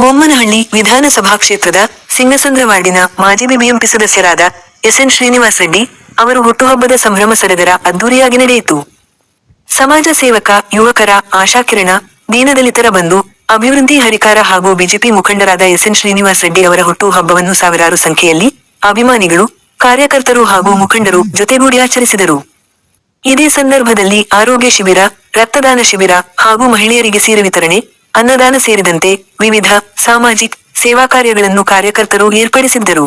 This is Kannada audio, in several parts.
ಬೊಮ್ಮನಹಳ್ಳಿ ವಿಧಾನಸಭಾ ಕ್ಷೇತ್ರದ ಸಿಂಗಸಂದ್ರ ವಾರ್ಡಿನ ಮಾಜಿ ಬಿಬಿಎಂಪಿ ಸದಸ್ಯರಾದ ಎಸ್ಎನ್ ಶ್ರೀನಿವಾಸ್ ರೆಡ್ಡಿ ಅವರು ಹುಟ್ಟುಹಬ್ಬದ ಸಂಭ್ರಮ ಸಡಗರ ಅದ್ದೂರಿಯಾಗಿ ನಡೆಯಿತು. ಸಮಾಜ ಸೇವಕ, ಯುವಕರ ಆಶಾಕಿರಣ, ದೀನದಲಿತರ ಬಂಧು, ಅಭಿವೃದ್ಧಿ ಹರಿಕಾರ ಹಾಗೂ ಬಿಜೆಪಿ ಮುಖಂಡರಾದ ಎಸ್ಎನ್ ಶ್ರೀನಿವಾಸ್ ರೆಡ್ಡಿ ಅವರ ಹುಟ್ಟುಹಬ್ಬವನ್ನು ಸಾವಿರಾರು ಸಂಖ್ಯೆಯಲ್ಲಿ ಅಭಿಮಾನಿಗಳು, ಕಾರ್ಯಕರ್ತರು ಹಾಗೂ ಮುಖಂಡರು ಜೊತೆಗೂಡಿ ಆಚರಿಸಿದರು. ಇದೇ ಸಂದರ್ಭದಲ್ಲಿ ಆರೋಗ್ಯ ಶಿಬಿರ, ರಕ್ತದಾನ ಶಿಬಿರ ಹಾಗೂ ಮಹಿಳೆಯರಿಗೆ ಸೀರೆ ವಿತರಣೆ ಅನ್ನದಾನ ಸೇರಿದಂತೆ ವಿವಿಧ ಸಾಮಾಜಿಕ ಸೇವಾ ಕಾರ್ಯಗಳನ್ನು ಕಾರ್ಯಕರ್ತರು ಏರ್ಪಡಿಸಿದ್ದರು.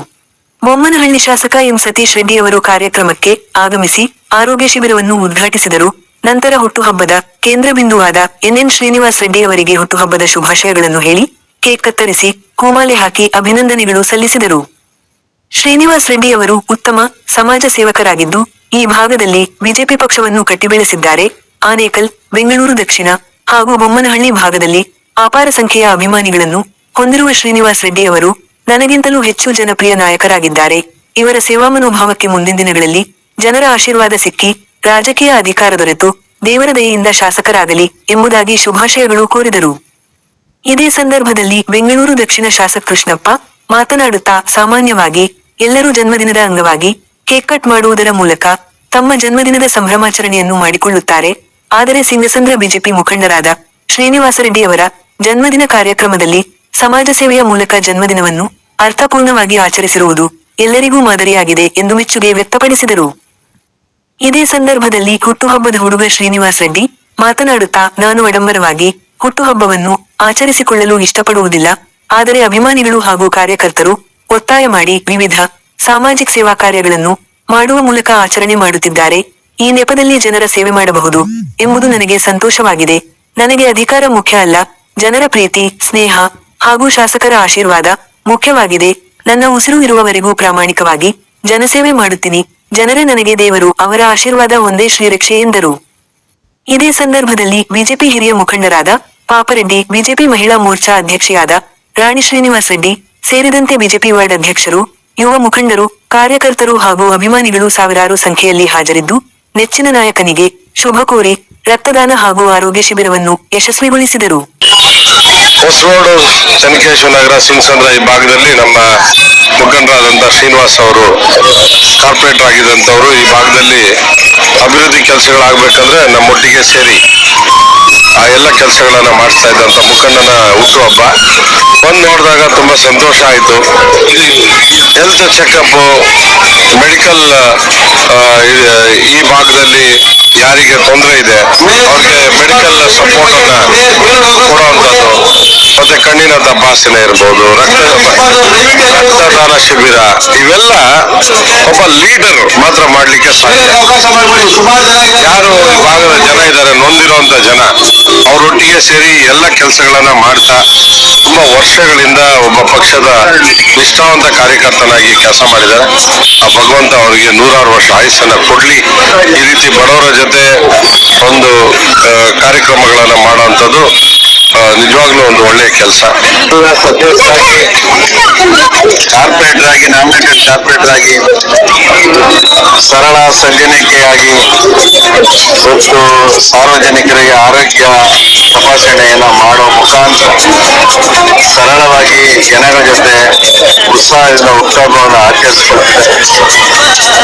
ಬೊಮ್ಮನಹಳ್ಳಿ ಶಾಸಕ ಎಂ ಸತೀಶ್ ರೆಡ್ಡಿ ಅವರು ಕಾರ್ಯಕ್ರಮಕ್ಕೆ ಆಗಮಿಸಿ ಆರೋಗ್ಯ ಶಿಬಿರವನ್ನು ಉದ್ಘಾಟಿಸಿದರು. ನಂತರ ಹುಟ್ಟುಹಬ್ಬದ ಕೇಂದ್ರ ಬಿಂದುವಾದ ಎನ್ಎನ್ ಶ್ರೀನಿವಾಸ್ ರೆಡ್ಡಿ ಅವರಿಗೆ ಹುಟ್ಟುಹಬ್ಬದ ಶುಭಾಶಯಗಳನ್ನು ಹೇಳಿ ಕೇಕ್ ಕತ್ತರಿಸಿ ಹೂಮಾಲೆ ಹಾಕಿ ಅಭಿನಂದನೆಗಳು ಸಲ್ಲಿಸಿದರು. ಶ್ರೀನಿವಾಸ್ ರೆಡ್ಡಿ ಅವರು ಉತ್ತಮ ಸಮಾಜ ಸೇವಕರಾಗಿದ್ದು, ಈ ಭಾಗದಲ್ಲಿ ಬಿಜೆಪಿ ಪಕ್ಷವನ್ನು ಕಟ್ಟಿಬೆಳೆಸಿದ್ದಾರೆ. ಆನೇಕಲ್, ಬೆಂಗಳೂರು ದಕ್ಷಿಣ ಹಾಗೂ ಬೊಮ್ಮನಹಳ್ಳಿ ಭಾಗದಲ್ಲಿ ಅಪಾರ ಸಂಖ್ಯೆಯ ಅಭಿಮಾನಿಗಳನ್ನು ಹೊಂದಿರುವ ಶ್ರೀನಿವಾಸ್ ರೆಡ್ಡಿ ಅವರು ನನಗಿಂತಲೂ ಹೆಚ್ಚು ಜನಪ್ರಿಯ ನಾಯಕರಾಗಿದ್ದಾರೆ. ಇವರ ಸೇವಾ ಮನೋಭಾವಕ್ಕೆ ಮುಂದಿನ ದಿನಗಳಲ್ಲಿ ಜನರ ಆಶೀರ್ವಾದ ಸಿಕ್ಕಿ ರಾಜಕೀಯ ಅಧಿಕಾರ ದೊರೆತು ದೇವರ ದಯೆಯಿಂದ ಶಾಸಕರಾಗಲಿ ಎಂಬುದಾಗಿ ಶುಭಾಶಯಗಳು ಕೋರಿದರು. ಇದೇ ಸಂದರ್ಭದಲ್ಲಿ ಬೆಂಗಳೂರು ದಕ್ಷಿಣ ಶಾಸಕ ಕೃಷ್ಣಪ್ಪ ಮಾತನಾಡುತ್ತಾ ಸಾಮಾನ್ಯವಾಗಿ ಎಲ್ಲರೂ ಜನ್ಮದಿನದ ಅಂಗವಾಗಿ ಕೇಕ್ ಕಟ್ ಮಾಡುವುದರ ಮೂಲಕ ತಮ್ಮ ಜನ್ಮದಿನದ ಸಂಭ್ರಮಾಚರಣೆಯನ್ನು ಮಾಡಿಕೊಳ್ಳುತ್ತಾರೆ. ಆದರೆ ಸಿಂಗಸಂದ್ರ ಬಿಜೆಪಿ ಮುಖಂಡರಾದ ಶ್ರೀನಿವಾಸ ರೆಡ್ಡಿ ಅವರ ಜನ್ಮದಿನ ಕಾರ್ಯಕ್ರಮದಲ್ಲಿ ಸಮಾಜ ಸೇವೆಯ ಮೂಲಕ ಜನ್ಮದಿನವನ್ನು ಅರ್ಥಪೂರ್ಣವಾಗಿ ಆಚರಿಸಿರುವುದು ಎಲ್ಲರಿಗೂ ಮಾದರಿಯಾಗಿದೆ ಎಂದು ಮೆಚ್ಚುಗೆ ವ್ಯಕ್ತಪಡಿಸಿದರು. ಇದೇ ಸಂದರ್ಭದಲ್ಲಿ ಹುಟ್ಟುಹಬ್ಬದ ಹುಡುಗ ಶ್ರೀನಿವಾಸ್ ರೆಡ್ಡಿ ಮಾತನಾಡುತ್ತಾ ನಾನು ಆಡಂಬರವಾಗಿ ಹುಟ್ಟುಹಬ್ಬವನ್ನು ಆಚರಿಸಿಕೊಳ್ಳಲು ಇಷ್ಟಪಡುವುದಿಲ್ಲ, ಆದರೆ ಅಭಿಮಾನಿಗಳು ಹಾಗೂ ಕಾರ್ಯಕರ್ತರು ಒತ್ತಾಯ ಮಾಡಿ ವಿವಿಧ ಸಾಮಾಜಿಕ ಸೇವಾ ಕಾರ್ಯಗಳನ್ನು ಮಾಡುವ ಮೂಲಕ ಆಚರಣೆ ಮಾಡುತ್ತಿದ್ದಾರೆ. ಈ ನೆಪದಲ್ಲಿ ಜನರ ಸೇವೆ ಮಾಡಬಹುದು ಎಂಬುದು ನನಗೆ ಸಂತೋಷವಾಗಿದೆ. ನನಗೆ ಅಧಿಕಾರ ಮುಖ್ಯ ಅಲ್ಲ ಜನರ ಪ್ರೀತಿ, ಸ್ನೇಹ ಹಾಗೂ ಶಾಸಕರ ಆಶೀರ್ವಾದ ಮುಖ್ಯವಾಗಿದೆ. ನನ್ನ ಉಸಿರು ಇರುವವರೆಗೂ ಪ್ರಾಮಾಣಿಕವಾಗಿ ಜನಸೇವೆ ಮಾಡುತ್ತೀನಿ. ಜನರೇ ನನಗೆ ದೇವರು, ಅವರ ಆಶೀರ್ವಾದ ಒಂದೇ ಶ್ರೀರಕ್ಷೆ ಎಂದರು. ಇದೇ ಸಂದರ್ಭದಲ್ಲಿ ಬಿಜೆಪಿ ಹಿರಿಯ ಮುಖಂಡರಾದ ಪಾಪರೆಡ್ಡಿ, ಬಿಜೆಪಿ ಮಹಿಳಾ ಮೋರ್ಚಾ ಅಧ್ಯಕ್ಷೆಯಾದ ರಾಣಿ ಶ್ರೀನಿವಾಸ್ ರೆಡ್ಡಿ ಸೇರಿದಂತೆ ಬಿಜೆಪಿ ವಾರ್ಡ್ ಅಧ್ಯಕ್ಷರು, ಯುವ ಮುಖಂಡರು, ಕಾರ್ಯಕರ್ತರು ಹಾಗೂ ಅಭಿಮಾನಿಗಳು ಸಾವಿರಾರು ಸಂಖ್ಯೆಯಲ್ಲಿ ಹಾಜರಿದ್ದು, ನೆಚ್ಚಿನ ನಾಯಕನಿಗೆ ಶುಭ ಕೋರಿ ರಕ್ತದಾನ ಹಾಗೂ ಆರೋಗ್ಯ ಶಿಬಿರವನ್ನು ಯಶಸ್ವಿಗೊಳಿಸಿದರು. ಹೊಸರೋಡು ಚನ್ನಕೇಶವ ನಗರ ಸಿಂಗ್ಸಂದ್ರ ಈ ಭಾಗದಲ್ಲಿ ನಮ್ಮ ಮುಖಂಡರಾದಂಥ ಶ್ರೀನಿವಾಸ್ ಅವರು, ಕಾರ್ಪೊರೇಟರ್ ಆಗಿದ್ದಂಥವ್ರು ಈ ಭಾಗದಲ್ಲಿ ಅಭಿವೃದ್ಧಿ ಕೆಲಸಗಳಾಗಬೇಕಂದ್ರೆ ನಮ್ಮೊಟ್ಟಿಗೆ ಸೇರಿ ಆ ಎಲ್ಲ ಕೆಲಸಗಳನ್ನ ಮಾಡಿಸ್ತಾ ಇದ್ದಂಥ ಮುಖಂಡನ ಹುಟ್ಟುಹಬ್ಬ ಬಂದು ನೋಡಿದಾಗ ತುಂಬಾ ಸಂತೋಷ ಆಯಿತು. ಹೆಲ್ತ್ ಚೆಕಪ್ ಮೆಡಿಕಲ್ ಈ ಭಾಗದಲ್ಲಿ ಯಾರಿಗೆ ತೊಂದರೆ ಇದೆ, ಅವ್ರಿಗೆ ಮೆಡಿಕಲ್ ಸಪೋರ್ಟ್ ಅನ್ನ ಕೊಡುವಂಥದ್ದು. ಮತ್ತೆ ಕಣ್ಣಿನ ತಪಾಸಣೆ ಇರ್ಬೋದು ರಕ್ತದ ರಕ್ತದಾನ ಶಿಬಿರ, ಇವೆಲ್ಲ ಒಬ್ಬ ಲೀಡರ್ ಮಾತ್ರ ಮಾಡ್ಲಿಕ್ಕೆ ಸಾಧ್ಯ. ಯಾರು ಈ ಭಾಗದ ಜನ ಇದ್ದಾರೆ ನೊಂದಿರುವಂತ ಜನ ಅವರೊಟ್ಟಿಗೆ ಸೇರಿ ಎಲ್ಲ ಕೆಲಸಗಳನ್ನ ಮಾಡ್ತಾ, ತುಂಬಾ ವರ್ಷಗಳಿಂದ ಒಬ್ಬ ಪಕ್ಷದ ನಿಷ್ಠಾವಂತ ಕಾರ್ಯಕರ್ತನಾಗಿ ಕೆಲಸ ಮಾಡಿದ್ದಾರೆ. ಆ ಭಗವಂತ ಅವರಿಗೆ ನೂರಾರು ವರ್ಷ ಆಯುಸ್ಸನ್ನ ಕೊಡ್ಲಿ. ಈ ರೀತಿ ಬಡವರ ಜೊತೆ ಒಂದು ಕಾರ್ಯಕ್ರಮಗಳನ್ನು ಮಾಡುವಂಥದ್ದು ನಿಜವಾಗ್ಲೂ ಒಂದು ಒಳ್ಳೆಯ ಕೆಲಸ. ಕಾರ್ಪೊರೇಟರ್ ಆಗಿ ನಾಮಿನೇಟೆಡ್ ಕಾರ್ಪೊರೇಟರ್ ಆಗಿ ಸರಳ ಸಜ್ಜನಿಕೆಯಾಗಿ ಮತ್ತು ಸಾರ್ವಜನಿಕರಿಗೆ ಆರೋಗ್ಯ ತಪಾಸಣೆಯನ್ನು ಮಾಡೋ ಮುಖಾಂತರ ಸರಳವಾಗಿ ಜನರ ಜೊತೆ ಉತ್ಸಾಹದಿಂದ ಉತ್ಸವವನ್ನು ಆಚರಿಸಿಕೊಳ್ತಾರೆ.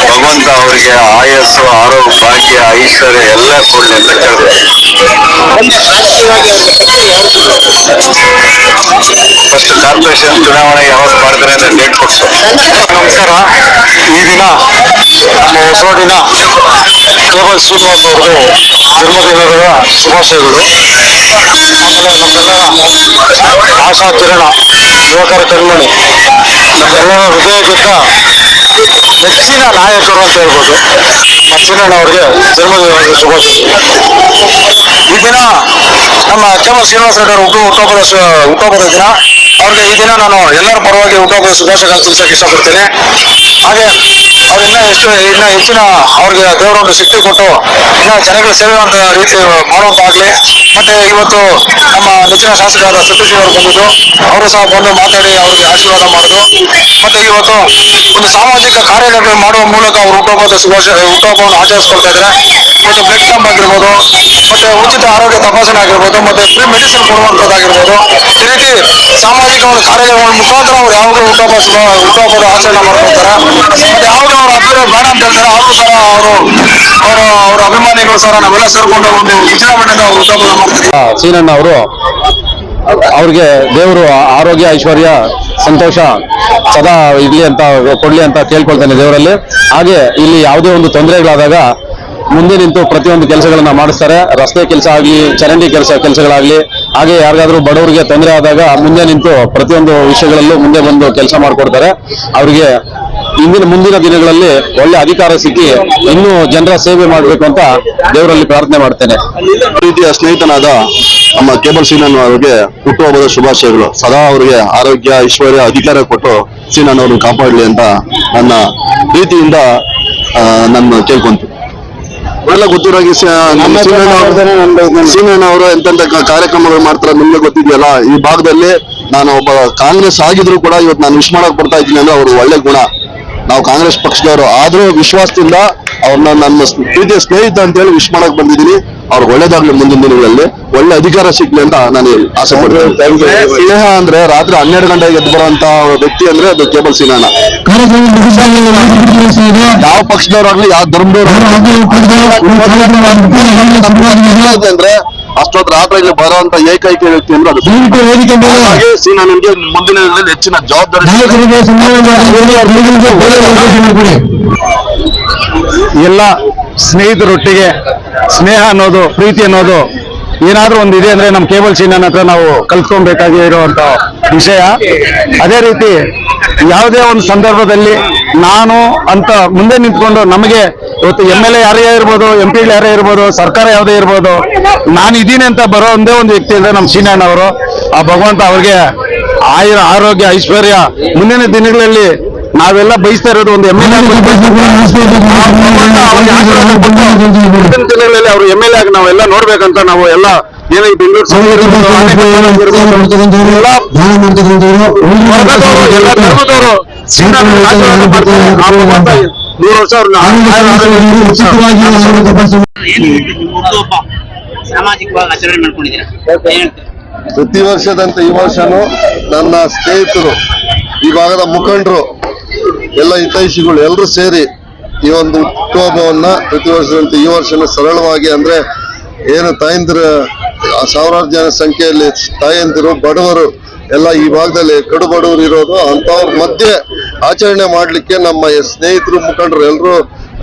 ಭಗವಂತ ಅವರಿಗೆ ಆಯಸ್ಸು, ಆರೋಗ್ಯ, ಭಾಗ್ಯ, ಐಶ್ವರ್ಯ ಎಲ್ಲ ಕೊಡಲಿ ಅಂತ ಕೇಳ್ಬೇಕು ಫಸ್ಟ್ ಕಾರ್ಪೊರೇಷನ್ ಚುನಾವಣೆ ಯಾವತ್ತು ಮಾಡ್ತಾರೆ ಅಂತ ಡೇಟ್ ಕೊಡ್ಸು. ನಮಸ್ಕಾರ. ಈ ದಿನ ನಮ್ಮ ಹೊಸೋಡಿನ ಶ್ರೀನಿವಾಸ್ ಅವ್ರದ್ದು ಜನ್ಮದಿನದ ಶುಭಾಶಯಗಳು ಆಮೇಲೆ ನಮ್ಮೆಲ್ಲರ ಆಶಾ ಕಿರಣ ಯುವಕರ ಕಣ್ಮಣಿ ನಮ್ಮೆಲ್ಲರ ಹೃದಯದಿಂದ ನೆಚ್ಚಿನ ನಾಯಕರು ಅಂತ ಹೇಳ್ಬೋದು ಮಚ್ಚಿನಣ್ಣ ಅವರಿಗೆ ಜನ್ಮದಿನದ ಶುಭಾಶಯಗಳು ಈ ದಿನ ನಮ್ಮ ಕೇವಲ ಶ್ರೀನಿವಾಸ ಹುಟ್ಟು ಹುಟ್ಟುಹಬ್ಬದ ಹುಟ್ಟುಹಬ್ಬದ ದಿನ ಅವ್ರಿಗೆ ಈ ದಿನ ನಾನು ಎಲ್ಲರ ಪರವಾಗಿ ಹುಟ್ಟುಹಬ್ಬದ ಶುಭಾಶಯಗಳನ್ನು ತಿಳಿಸಕ್ಕೆ ಇಷ್ಟಪಡ್ತೇನೆ. ಹಾಗೆ ಅವ್ರಿನ್ನ ಎಷ್ಟು ಇನ್ನ ಹೆಚ್ಚಿನ ಅವ್ರಿಗೆ ದೇವರೊಂದು ಶಕ್ತಿ ಕೊಟ್ಟು ಇನ್ನ ಜನಗಳ ಸೇವೆ ಅಂತ ರೀತಿ ಮಾಡುವಂತಾಗ್ಲಿ. ಮತ್ತೆ ಇವತ್ತು ನಮ್ಮ ನೆಚ್ಚಿನ ಶಾಸಕರಾದ ಸತೀಶ್ ಅವರು ಬಂದಿದ್ದು. ಅವರು ಸಹ ಬಂದು ಮಾತಾಡಿ ಅವರಿಗೆ ಆಶೀರ್ವಾದ ಮಾಡಿದ್ರು. ಮತ್ತೆ ಇವತ್ತು ಒಂದು ಸಾಮಾಜಿಕ ಕಾರ್ಯಕರ್ತರು ಮಾಡುವ ಮೂಲಕ ಅವರು ಹುಟ್ಟುಹಬ್ಬದ ಶುಭಾಶ ಹುಟ್ಟುಹಬ್ಬವನ್ನು ಆಚರಿಸ್ಕೊಳ್ತಾ ಇದ್ದಾರೆ. ಮತ್ತು ಬ್ಲಡ್ ಕ್ಯಾಂಪ್ ಆಗಿರ್ಬೋದು, ಮತ್ತೆ ಉಚಿತ ಆರೋಗ್ಯ ತಪಾಸಣೆ ಆಗಿರ್ಬೋದು, ಮತ್ತೆ ಫ್ರೀ ಮೆಡಿಸಿನ್ ಕೊಡುವಂಥದ್ದಾಗಿರ್ಬೋದು. ಈ ರೀತಿ ಸಾಮಾಜಿಕ ಒಂದು ಕಾರ್ಯಕ್ರಮಗಳ ಮುಖಾಂತರ ಅವ್ರು ಯಾವಾಗಲೂ ಹುಟ್ಟುಹಬ್ಬ ಶುಭ, ಹುಟ್ಟುಹಬ್ಬದ ಆಚರಣೆ ಮಾಡ್ಕೊಳ್ತಾರೆ. ಮತ್ತೆ ಯಾವಾಗ ಅವ್ರ ಅಭಿವೃದ್ಧಿ ಬೇಡ ಅಂತ ಹೇಳ್ತಾರೆ ಅವರು ಸಹ ಅವರು ಅವರು, ಅವರ ಅಭಿಮಾನಿಗಳು ಸಹ ನಾವೆಲ್ಲ ಸೇರ್ಕೊಂಡು ಒಂದು ವಿಜೃಂಭಣೆಯಿಂದ ಅವರು ಹುಟ್ಟುಹಬ್ಬ ಮಾಡ್ತಾರೆ ಸೀನಣ್ಣ ಅವರು ಅವ್ರಿಗೆ ದೇವರು ಆರೋಗ್ಯ, ಐಶ್ವರ್ಯ, ಸಂತೋಷ ಸದಾ ಇರಲಿ ಅಂತ ಕೊಡ್ಲಿ ಅಂತ ಕೇಳ್ಕೊಳ್ತಾನೆ ದೇವರಲ್ಲಿ. ಹಾಗೆ ಇಲ್ಲಿ ಯಾವುದೇ ಒಂದು ತೊಂದರೆಗಳಾದಾಗ ಮುಂದೆ ನಿಂತು ಪ್ರತಿಯೊಂದು ಕೆಲಸಗಳನ್ನ ಮಾಡಿಸ್ತಾರೆ. ರಸ್ತೆ ಕೆಲಸ ಆಗಲಿ, ಚರಂಡಿ ಕೆಲಸ ಕೆಲಸಗಳಾಗಲಿ, ಹಾಗೆ ಯಾರಿಗಾದ್ರೂ ಬಡವರಿಗೆ ತೊಂದರೆ ಆದಾಗ ಮುಂದೆ ನಿಂತು ಪ್ರತಿಯೊಂದು ವಿಷಯಗಳಲ್ಲೂ ಮುಂದೆ ಬಂದು ಕೆಲಸ ಮಾಡಿಕೊಡ್ತಾರೆ. ಅವರಿಗೆ ಇಂದಿನ ಮುಂದಿನ ದಿನಗಳಲ್ಲಿ ಒಳ್ಳೆ ಅಧಿಕಾರ ಸಿಕ್ಕಿ ಇನ್ನೂ ಜನರ ಸೇವೆ ಮಾಡಬೇಕು ಅಂತ ದೇವರಲ್ಲಿ ಪ್ರಾರ್ಥನೆ ಮಾಡ್ತೇನೆ. ಪ್ರೀತಿಯ ಸ್ನೇಹಿತನಾದ ನಮ್ಮ ಕೇಬಲ್ ಸೀನನ್ ಅವರಿಗೆ ಹುಟ್ಟುಹಬ್ಬದ ಶುಭಾಶಯಗಳು. ಸದಾ ಅವರಿಗೆ ಆರೋಗ್ಯ ಐಶ್ವರ್ಯ ಅಧಿಕಾರ ಕೊಟ್ಟು ಸೀನನ್ ಅವರು ಕಾಪಾಡಲಿ ಅಂತ ನನ್ನ ಪ್ರೀತಿಯಿಂದ ನಾನು ನನ್ನ ಕೇಳ್ಕೊಂತು ಎಲ್ಲ ಗೊತ್ತಿರೋಗಿ ಸೀನಣ್ಣ ಅವರು ಎಂತೆಂತ ಕಾರ್ಯಕ್ರಮಗಳು ಮಾಡ್ತಾರೆ ನಿಮ್ಗೆ ಗೊತ್ತಿದೆಯಲ್ಲ ಈ ಭಾಗದಲ್ಲಿ ನಾನು ಒಬ್ಬ ಕಾಂಗ್ರೆಸ್ ಆಗಿದ್ರು ಕೂಡ ಇವತ್ತು ನಾನು ವಿಶ್ ಮಾಡಕ್ ಬರ್ತಾ ಇದ್ದೀನಿ ಅಂದ್ರೆ ಅವರು ಒಳ್ಳೆ ಗುಣ. ನಾವು ಕಾಂಗ್ರೆಸ್ ಪಕ್ಷದವರು ಆದ್ರೂ ವಿಶ್ವಾಸದಿಂದ ಅವ್ರನ್ನ ನನ್ನ ಪ್ರೀತಿಯ ಸ್ನೇಹಿತ ಅಂತ ಹೇಳಿ ವಿಶ್ ಮಾಡಕ್ ಬಂದಿದ್ದೀನಿ. ಅವ್ರಿಗೆ ಒಳ್ಳೇದಾಗ್ಲಿ ಮುಂದಿನ ದಿನಗಳಲ್ಲಿ. ಒಳ್ಳೆ ಅಧಿಕಾರ ಸಿಗ್ಲಿ ಅಂತ ನಾನು ಆಸೆ ಪಡ್ತೇನೆ. ಸ್ನೇಹ ಅಂದ್ರೆ ರಾತ್ರಿ ಹನ್ನೆರಡು ಗಂಟೆಗೆ ಎದ್ದು ಬರುವಂತ ವ್ಯಕ್ತಿ ಅಂದ್ರೆ ಅದು ಕೇಬಲ್ ಸೀನಣ್ಣ ಯಾವ ಪಕ್ಷದವರಾಗ್ಲಿ ಯಾವ ಧರ್ಮದವರು ಅಂದ್ರೆ ಅಷ್ಟೊತ್ತು ಬರೋ ಬರುವಂತ ಏಕೈಕ ವ್ಯಕ್ತಿ ಅಂದ್ರೆ ಅದು ಹಾಗಾಗಿ ನಿಮ್ಗೆ ಮುಂದಿನ ದಿನಗಳಲ್ಲಿ ಹೆಚ್ಚಿನ ಜವಾಬ್ದಾರಿ ಎಲ್ಲ ಸ್ನೇಹಿತರೊಟ್ಟಿಗೆ ಸ್ನೇಹ ಅನ್ನೋದು ಪ್ರೀತಿ ಅನ್ನೋದು ಏನಾದ್ರೂ ಒಂದು ಇದೆ ಅಂದ್ರೆ ನಮ್ಮ ಕೇಬಲ್ ಸೀನನ್ ಹತ್ರ ನಾವು ಕಲ್ತ್ಕೊಬೇಕಾಗಿ ಇರುವಂತ ವಿಷಯ. ಅದೇ ರೀತಿ ಯಾವುದೇ ಒಂದು ಸಂದರ್ಭದಲ್ಲಿ ನಾನು ಅಂತ ಮುಂದೆ ನಿಂತ್ಕೊಂಡು ನಮಗೆ ಇವತ್ತು ಎಂ ಎಲ್ ಎ ಯಾರೇ ಇರ್ಬೋದು ಎಂ ಪಿ ಯಾರೇ ಇರ್ಬೋದು ಸರ್ಕಾರ ಯಾವುದೇ ಇರ್ಬೋದು ನಾನು ಇದ್ದೀನಿ ಅಂತ ಬರೋ ಒಂದೇ ಒಂದು ವ್ಯಕ್ತಿ ಅಂದ್ರೆ ನಮ್ಮ ಸೀನಣ್ಣ ಅವರು. ಆ ಭಗವಂತ ಅವ್ರಿಗೆ ಆಯುರ ಆರೋಗ್ಯ ಐಶ್ವರ್ಯ ಮುಂದಿನ ದಿನಗಳಲ್ಲಿ ನಾವೆಲ್ಲ ಬಯಸ್ತಾ ಇರೋದು ಒಂದು ಎಂ ಎಲ್ ಮುಂದಿನ ದಿನಗಳಲ್ಲಿ ಅವರು ಎಂ ಎಲ್ ಎ ಆಗಿ ನಾವೆಲ್ಲ ನೋಡ್ಬೇಕಂತ ನಾವು ಎಲ್ಲ ಏನೋ ಬೆಂಗಳೂರು ಎಲ್ಲ ಧರ್ಮದವರು ವರ್ಷ ಸಾಮಾಜಿಕವಾಗಿ ಆಚರಣೆ ಮಾಡ್ಕೊಂಡಿದ್ದೀರಾ? ಹೇಳ್ತೀರಾ? ಪ್ರತಿ ವರ್ಷದಂತೆ ಈ ವರ್ಷನೂ ನನ್ನ ಸ್ನೇಹಿತರು ಈ ಭಾಗದ ಮುಖಂಡರು ಎಲ್ಲ ಹಿತೈಷಿಗಳು ಎಲ್ಲರೂ ಸೇರಿ ಈ ಒಂದು ಹುಟ್ಟುಹಬ್ಬವನ್ನ ಪ್ರತಿ ವರ್ಷದಂತೆ ಈ ವರ್ಷನೂ ಸರಳವಾಗಿ ಅಂದ್ರೆ ಏನು ತಾಯಂದಿರ ಸಾವಿರಾರು ಜನ ಸಂಖ್ಯೆಯಲ್ಲಿ ತಾಯಂದಿರು ಬಡವರು ಎಲ್ಲ ಈ ಭಾಗದಲ್ಲಿ ಕಡು ಬಡವರು ಇರೋದು ಅಂತವ್ರ ಮಧ್ಯೆ ಆಚರಣೆ ಮಾಡಲಿಕ್ಕೆ ನಮ್ಮ ಸ್ನೇಹಿತರು ಮುಖಂಡರು ಎಲ್ಲರೂ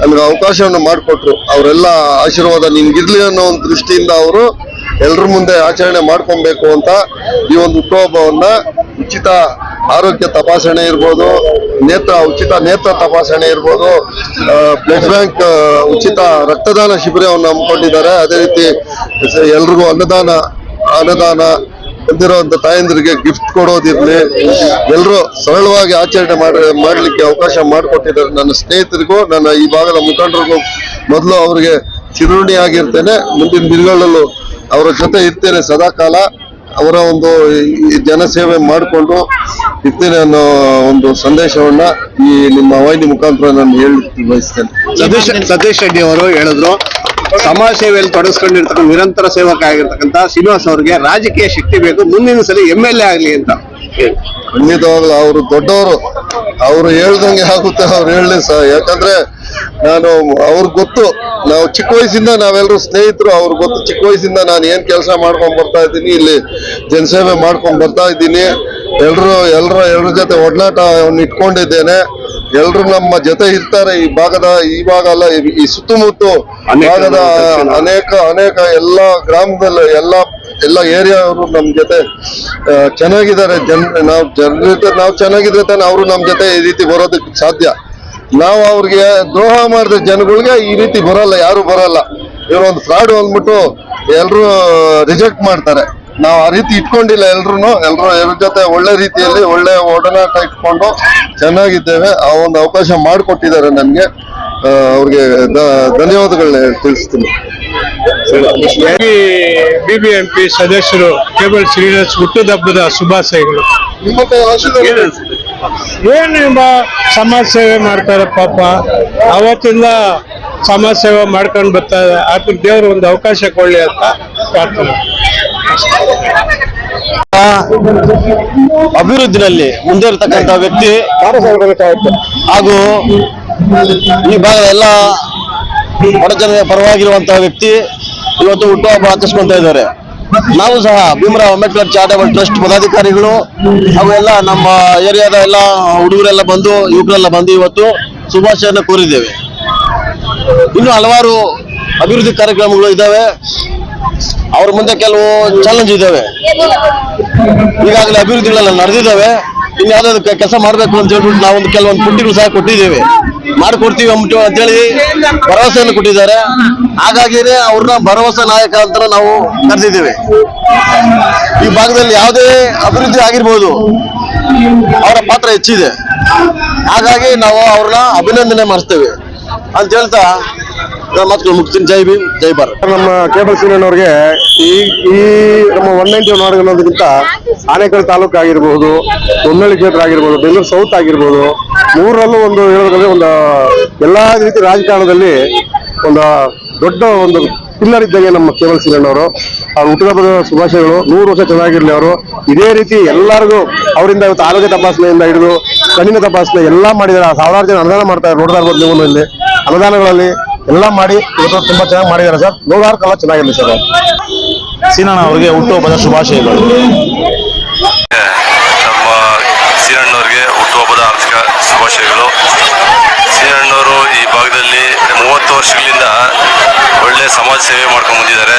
ನಮಗೆ ಅವಕಾಶವನ್ನು ಮಾಡಿಕೊಟ್ರು. ಅವರೆಲ್ಲ ಆಶೀರ್ವಾದ ನಿನ್ಗಿರ್ಲಿ ಅನ್ನೋ ಒಂದು ದೃಷ್ಟಿಯಿಂದ ಅವರು ಎಲ್ಲರ ಮುಂದೆ ಆಚರಣೆ ಮಾಡ್ಕೊಬೇಕು ಅಂತ ಈ ಒಂದು ಉತ್ಸವವನ್ನ ಉಚಿತ ಆರೋಗ್ಯ ತಪಾಸಣೆ ಇರ್ಬೋದು, ನೇತ್ರ, ಉಚಿತ ನೇತ್ರ ತಪಾಸಣೆ ಇರ್ಬೋದು ಬ್ಲಡ್ ಬ್ಯಾಂಕ್ ಉಚಿತ ರಕ್ತದಾನ ಶಿಬಿರವನ್ನು ಹಮ್ಮಿಕೊಂಡಿದ್ದಾರೆ. ಅದೇ ರೀತಿ ಎಲ್ರಿಗೂ ಅನ್ನದಾನ ಅನ್ನದಾನ ಬಂದಿರುವಂತ ತಾಯಂದಿರಿಗೆ ಗಿಫ್ಟ್ ಕೊಡೋದಿರ್ಲಿ ಎಲ್ಲರೂ ಸರಳವಾಗಿ ಆಚರಣೆ ಮಾಡಿ ಮಾಡ್ಲಿಕ್ಕೆ ಅವಕಾಶ ಮಾಡಿಕೊಟ್ಟಿದ್ದಾರೆ. ನನ್ನ ಸ್ನೇಹಿತರಿಗೂ, ನನ್ನ ಈ ಭಾಗದ ಮುಖಂಡರಿಗೂ ಮೊದಲು ಅವರಿಗೆ ಚಿರುಣಿ ಆಗಿರ್ತೇನೆ. ಮುಂದಿನ ದಿನಗಳಲ್ಲೂ ಅವರ ಜೊತೆ ಇರ್ತೇನೆ ಸದಾಕಾಲ. ಅವರ ಒಂದು ಜನಸೇವೆ ಮಾಡಿಕೊಂಡು ಇರ್ತೇನೆ ಅನ್ನೋ ಒಂದು ಸಂದೇಶವನ್ನ ಈ ನಿಮ್ಮ ವಾಹಿನಿ ಮುಖಾಂತರ ನಾನು ಹೇಳಿ ಬಯಸ್ತೇನೆ ಸತೀಶ್ ಸತೀಶ್ ರೆಡ್ಡಿ ಅವರು ಹೇಳಿದ್ರು ಸಮಾಜ ಸೇವೆಯಲ್ಲಿ ತೊಡಗಿಸ್ಕೊಂಡಿರ್ತಕ್ಕಂಥ ನಿರಂತರ ಸೇವಕ ಆಗಿರ್ತಕ್ಕಂಥ ಶ್ರೀನಿವಾಸ್ ಅವರಿಗೆ ರಾಜಕೀಯ ಶಕ್ತಿ ಬೇಕು. ಮುಂದಿನ ಸಲ ಎಂ ಎಲ್ ಎ ಆಗಲಿ ಅಂತ. ಖಂಡಿತವಾಗ್ಲು ಅವರು ದೊಡ್ಡವರು. ಅವರು ಹೇಳ್ದಂಗೆ ಆಗುತ್ತೆ, ಅವ್ರು ಹೇಳಲಿ ಸರ್. ಯಾಕಂದ್ರೆ ನಾನು ಅವ್ರಿಗೆ ಗೊತ್ತು. ನಾವು ಚಿಕ್ಕ ವಯಸ್ಸಿಂದ ನಾವೆಲ್ಲರೂ ಸ್ನೇಹಿತರು ಅವ್ರಿಗೆ ಗೊತ್ತು. ಚಿಕ್ಕ ವಯಸ್ಸಿಂದ ನಾನು ಏನ್ ಕೆಲಸ ಮಾಡ್ಕೊಂಡ್ ಬರ್ತಾ ಇದ್ದೀನಿ, ಇಲ್ಲಿ ಜನಸೇವೆ ಮಾಡ್ಕೊಂಡ್ ಬರ್ತಾ ಇದ್ದೀನಿ. ಎಲ್ರು, ಎಲ್ರ ಎಲ್ರ ಜೊತೆ ಒಡನಾಟವನ್ನು ಇಟ್ಕೊಂಡಿದ್ದೇನೆ. ಎಲ್ರು ನಮ್ಮ ಜೊತೆ ಇರ್ತಾರೆ ಈ ಭಾಗದ ಈ ಭಾಗ ಅಲ್ಲ ಈ- ಸುತ್ತಮುತ್ತ ಭಾಗದ ಅನೇಕ ಅನೇಕ ಎಲ್ಲ ಗ್ರಾಮದಲ್ಲಿ ಎಲ್ಲ ಎಲ್ಲ ಏರಿಯಾ ಅವರು ನಮ್ ಜೊತೆ ಚೆನ್ನಾಗಿದ್ದಾರೆ. ಜನ್ ನಾವು ಜನರ ಜೊತೆ ನಾವು ಚೆನ್ನಾಗಿದ್ರೆ ತಾನೆ ಅವರು ನಮ್ ಜೊತೆ ಈ ರೀತಿ ಬರೋದಕ್ಕೆ ಸಾಧ್ಯ. ನಾವು ಅವ್ರಿಗೆ ದ್ರೋಹ ಮಾಡಿದ ಜನಗಳಿಗೆ ಈ ರೀತಿ ಬರಲ್ಲ ಯಾರು ಬರಲ್ಲ. ಇವರು ಒಂದು ಫ್ರಾಡ್ ಅಂದ್ಬಿಟ್ಟು ಎಲ್ರು ರಿಜೆಕ್ಟ್ ಮಾಡ್ತಾರೆ. ನಾವು ಆ ರೀತಿ ಇಟ್ಕೊಂಡಿಲ್ಲ ಎಲ್ರು ಎಲ್ರು ಎಲ್ರ ಜೊತೆ ಒಳ್ಳೆ ರೀತಿಯಲ್ಲಿ ಒಳ್ಳೆ ಒಡನಾಟ ಇಟ್ಕೊಂಡು ಚೆನ್ನಾಗಿದ್ದೇವೆ. ಆ ಒಂದು ಅವಕಾಶ ಮಾಡಿಕೊಟ್ಟಿದ್ದಾರೆ ನಮ್ಗೆ ಆ, ಅವ್ರಿಗೆ ಧನ್ಯವಾದಗಳನ್ನ ತಿಳಿಸ್ತೀನಿ. ಬಿಬಿಎಂಪಿ ಸದಸ್ಯರು ಕೇಬಲ್ ಶ್ರೀನಿವಾಸ್ ಹುಟ್ಟದ ಹಬ್ಬದ ಶುಭಾಶಯಗಳು. ಏನು ಸಮಾಜ ಸೇವೆ ಮಾಡ್ತಾರೆ ಪಾಪ? ಅವತ್ತಿಂದ ಸಮಾಜ ಸೇವೆ ಮಾಡ್ಕೊಂಡು ಬರ್ತಾರೆ ಆತ ದೇವರು ಒಂದು ಅವಕಾಶ ಕೊಡ್ಲಿ ಅಂತ ಪ್ರಾರ್ಥನೆ. ಅಭಿವೃದ್ಧಿನಲ್ಲಿ ಮುಂದೆ ಇರತಕ್ಕಂತ ವ್ಯಕ್ತಿ ಹಾಗೂ ಈ ಭಾಗದ ಎಲ್ಲ ಬಡಜನರ ಪರವಾಗಿರುವಂತಹ ವ್ಯಕ್ತಿ ಇವತ್ತು ಹುಟ್ಟುಹಬ್ಬ ಆಚರಿಸ್ಕೊಂತ ಇದ್ದಾರೆ. ನಾವು ಸಹ ಭೀಮರಾವ್ ಅಂಬೇಡ್ಕರ್ ಚಾರಿಟಬಲ್ ಟ್ರಸ್ಟ್ ಪದಾಧಿಕಾರಿಗಳು ಎಲ್ಲ ನಮ್ಮ ಏರಿಯಾದ ಎಲ್ಲ ಹುಡುಗರೆಲ್ಲ ಬಂದು, ಯುವಕರೆಲ್ಲ ಬಂದು ಇವತ್ತು ಶುಭಾಶಯನ ಕೋರಿದ್ದೇವೆ. ಇನ್ನು ಹಲವಾರು ಅಭಿವೃದ್ಧಿ ಕಾರ್ಯಕ್ರಮಗಳು ಇದ್ದಾವೆ. ಅವ್ರ ಮುಂದೆ ಕೆಲವು ಚಾಲೆಂಜ್ ಇದ್ದಾವೆ. ಈಗಾಗಲೇ ಅಭಿವೃದ್ಧಿಗಳೆಲ್ಲ ನಡೆದಿದ್ದಾವೆ. ಇನ್ನು ಯಾವ್ದಾದ್ರು ಕೆಲಸ ಮಾಡಬೇಕು ಅಂತ ಹೇಳ್ಬಿಟ್ಟು ನಾವೊಂದು ಕೆಲವೊಂದು ಪುಟ್ಟಿಗಳು ಸಹ ಕೊಟ್ಟಿದ್ದೇವೆ. ಮಾಡಿಕೊಡ್ತೀವಿ ಅಂದ್ಬಿಟ್ಟು ಅಂತೇಳಿ ಭರವಸೆಯನ್ನು ಕೊಟ್ಟಿದ್ದಾರೆ. ಹಾಗಾಗಿನೇ ಅವ್ರನ್ನ ಭರವಸೆ ನಾಯಕ ಅಂತ ನಾವು ಕರೆದಿದ್ದೇವೆ. ಈ ಭಾಗದಲ್ಲಿ ಯಾವುದೇ ಅಭಿವೃದ್ಧಿ ಆಗಿರ್ಬೋದು, ಅವರ ಪಾತ್ರ ಹೆಚ್ಚಿದೆ. ಹಾಗಾಗಿ ನಾವು ಅವ್ರನ್ನ ಅಭಿನಂದನೆ ಮಾಡಿಸ್ತೇವೆ. ಅಂತ ಹೇಳ್ತಾ ಮಾತುಗಳು ಮುಗಿಸ್ತೀನಿ ಜೈ ಭೀಮ್, ಜೈ ಭಾರತ್. ನಮ್ಮ ಕೇಬಲ್ ಸೀನಿಯರ್ನವ್ರಿಗೆ ಈ ಈ ನಮ್ಮ ಒನ್ ನೈಂಟಿ ಒನ್ ಅನ್ನೋದಕ್ಕಿಂತ ಆನೇಕಲ್ ತಾಲೂಕು ಕ್ಷೇತ್ರ ಆಗಿರ್ಬೋದು, ಬೆಂಗಳೂರು ಸೌತ್ ಆಗಿರ್ಬೋದು, ಮೂರರಲ್ಲೂ ಒಂದು ಹೇಳೋದಾದ್ರೆ ಒಂದು ಎಲ್ಲಾ ರೀತಿ ರಾಜಕಾರಣದಲ್ಲಿ ಒಂದು ದೊಡ್ಡ ಒಂದು ಪಿಲ್ಲರ್ ಇದ್ದಂಗೆ ನಮ್ಮ ಕೇಬಲ್ ಅವರು ಅವ್ರ ಹುಟ್ಟುಹಬ್ಬದ ಶುಭಾಶಯಗಳು. ನೂರು ವರ್ಷ ಚೆನ್ನಾಗಿರ್ಲಿ ಅವರು. ಇದೇ ರೀತಿ ಎಲ್ಲರಿಗೂ ಅವರಿಂದ ಇವತ್ತು ಆರೋಗ್ಯ ತಪಾಸಣೆಯಿಂದ ಹಿಡಿದು ಕಣ್ಣಿನ ತಪಾಸಣೆ ಎಲ್ಲಾ ಮಾಡಿದ್ದಾರೆ. ಸಾವಿರಾರು ಜನ ಅನುದಾನ ಮಾಡ್ತಾರೆ ನೋಡ್ತಾ ಇರ್ಬೋದು ನೀವು ಅನುದಾನಗಳಲ್ಲಿ ಎಲ್ಲ ಮಾಡಿ ಇವತ್ತು ತುಂಬಾ ಚೆನ್ನಾಗಿ ಮಾಡಿದ್ದಾರೆ ಸರ್. ನೂರಾರು ಕಾಲ ಚೆನ್ನಾಗಿರಲಿ ಸರ್. ಸೀನಣ್ಣ ಅವರಿಗೆ ಹುಟ್ಟುಹಬ್ಬದ ಶುಭಾಶಯಗಳು. ನಮ್ಮ ಸೀನಣ್ಣವ್ರಿಗೆ ಹುಟ್ಟುಹಬ್ಬದ ಆರ್ಥಿಕ ಶುಭಾಶಯಗಳು. ಸೀನಣ್ಣವರು ಈ ಭಾಗದಲ್ಲಿ ಮೂವತ್ತು ವರ್ಷಗಳಿಂದ ಒಳ್ಳೆ ಸಮಾಜ ಸೇವೆ ಮಾಡ್ಕೊಂಡು ಬಂದಿದ್ದಾರೆ.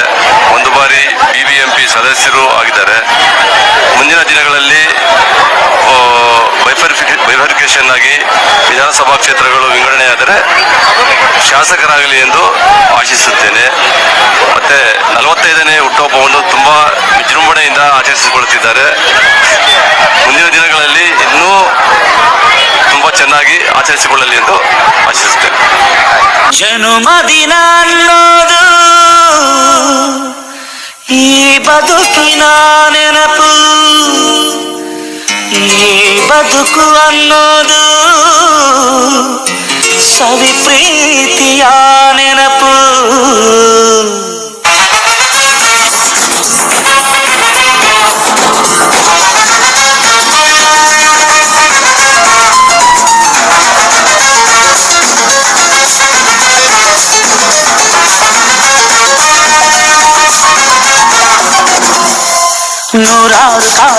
ಒಂದು ಬಾರಿ ಬಿ ಬಿ ಎಂ ಪಿ ಸದಸ್ಯರು ಆಗಿದ್ದಾರೆ. ಮುಂದಿನ ದಿನಗಳಲ್ಲಿ ಬೈಫರ್ಫಿಕೇಶನ್ ಬೈಫರ್ಕೇಶನ್ ಆಗಿ ವಿಧಾನಸಭಾ ಕ್ಷೇತ್ರಗಳು ವಿಂಗಡಣೆಯಾದರೆ ಶಾಸಕರಾಗಲಿ ಎಂದು ಆಶಿಸುತ್ತೇನೆ. ಮತ್ತೆ ನಲವತ್ತೈದನೇ ಹುಟ್ಟುಹಬ್ಬವನ್ನು ತುಂಬಾ ವಿಜೃಂಭಣೆಯಿಂದ ಆಚರಿಸಿಕೊಳ್ಳುತ್ತಿದ್ದಾರೆ. ಮುಂದಿನ ದಿನಗಳಲ್ಲಿ ಇನ್ನೂ ತುಂಬಾ ಚೆನ್ನಾಗಿ ಆಚರಿಸಿಕೊಳ್ಳಲಿ ಎಂದು ಆಶಿಸುತ್ತೇನೆ. ಜನುಮದಿನ ಅನ್ನೋದು ಈ ಬದುಕಿನ ನೆನಪು. ಈ ಬದುಕು ಅನ್ನೋದು ಸವಿ ಪ್ರೀತಿಯ ನೆನಪು.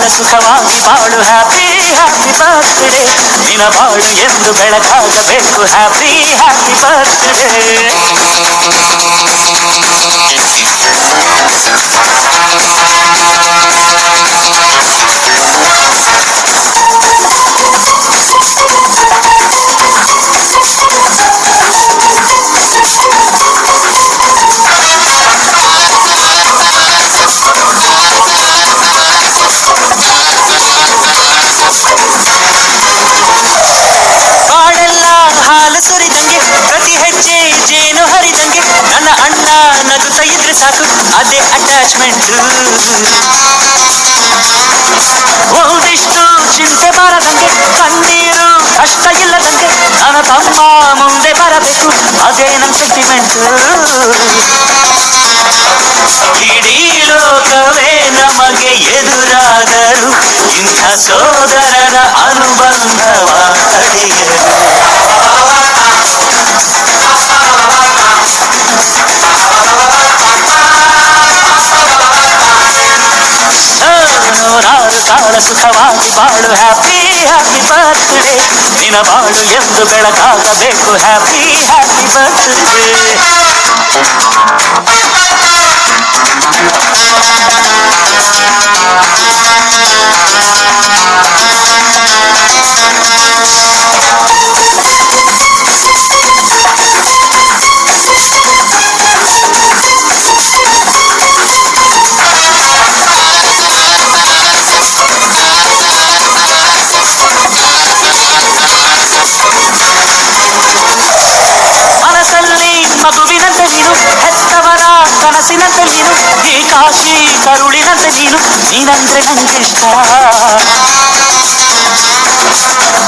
ಕಾಲ ಸುಖವಾಗಿ ಬಾಳು ಹ್ಯಾಪಿ ಹ್ಯಾಪಿ ಬರ್ತ್ಡೇ ದಿನ ಬಾಳು ಎಂದು ಬೆಳಕಾಗಬೇಕು ಹ್ಯಾಪಿ ಹ್ಯಾಪಿ ಬರ್ತ್ಡೇ ಬಾಳೆಲ್ಲ ಅಟ್ಯಾಚ್ಮೆಂಟ್ ಒಂದಿಷ್ಟು ಚಿಂತೆ ಬರದಂಗೆ ಕಣ್ಣೀರು ಕಷ್ಟ ಇಲ್ಲದಂಗೆ ನನ್ನ ತಮ್ಮ ಮುಂದೆ ಬರಬೇಕು ಅದೇ ನನ್ನ ಸೆಂಟಿಮೆಂಟ್ ಇಡೀ ಲೋಕವೇ ನಮಗೆ ಎದುರಾದರು ಇಂಥ ಸೋದರರ ನಿನ ಬಾಳು ಎಂದು ಬೆಳಕಾಗಬೇಕು ಹ್ಯಾಪಿ ಹ್ಯಾಪಿ ಬರ್ತ್ಡೇ ನೀನಂದ್ರೆ ನಂಗಿಷ್ಟ.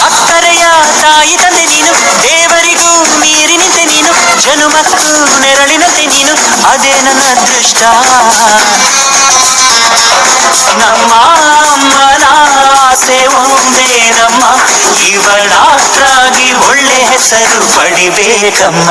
ಅಕ್ಕರೆಯ ತಾಯಿ ತಂದೆ ನೀನು, ದೇವರಿಗೂ ನೀರಿನಂತೆ ನೀನು, ಜನುಮಕ್ಕೂ ನೆರಳಿನಂತೆ ನೀನು, ಅದೇ ನನ್ನ ಅದೃಷ್ಟ. ನಮ್ಮ ಅಮ್ಮನ ಆಸೆ ಒಂದೇನಮ್ಮ ಇವಳಾಗಿ ಒಳ್ಳೆ ಹೆಸರು ಪಡಿಬೇಕಮ್ಮ.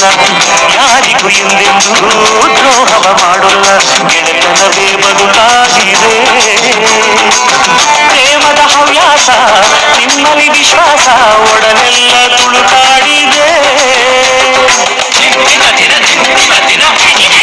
ನಾವೆಲ್ಲ ಯಾರಿಗೂ ಎಂದೆಂದೂ ದ್ರೋಹವ ಮಾಡೋಲ್ಲ ಗೆಳೆತನವೇ ಬದುಕಾಗಿದೆ. ಪ್ರೇಮದ ಹವ್ಯಾಸ ನಿಮ್ಮಲ್ಲಿ ವಿಶ್ವಾಸ ಒಡನೆಲ್ಲ ತುಳುಕಾಡಿದೆ. ವಂಚವ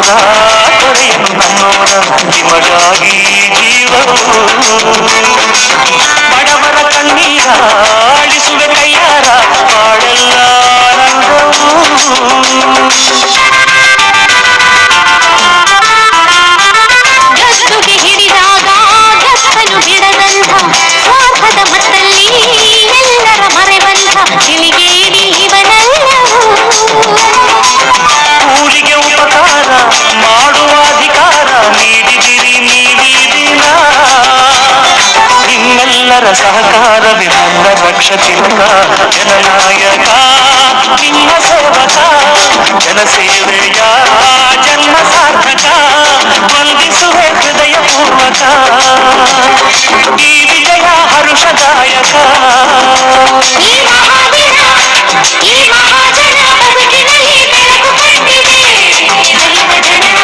ನಮ್ಮೋರ ಕೊರೆಯನ್ನು ನಮ್ಮೋರ ನಂದಿಮಗಾಗಿ ಜೀವವು ಸಹಕಾರವೇ ವಿಮಂದ ರಕ್ಷ ಚಿಲಕ ಜನನಾಯಕ ನಿನ್ನ ಸೇವಕ ಜನಸೇವೆಯ ಜನ್ಮ ಸಾರ್ಥಕ ವಂದಿಸುವೆ ಹೃದಯ ಪೂರ್ವಕ ಈ ವಿಜಯ ಹರುಷದಾಯಕ ಈ ಮಹಾದಿನ, ಈ ಮಹಾಜನ ಬದುಕಿನಲ್ಲಿ ಬೆಳಕು ಕಂಡಿದೆ. ಅರಿವ ಜನನ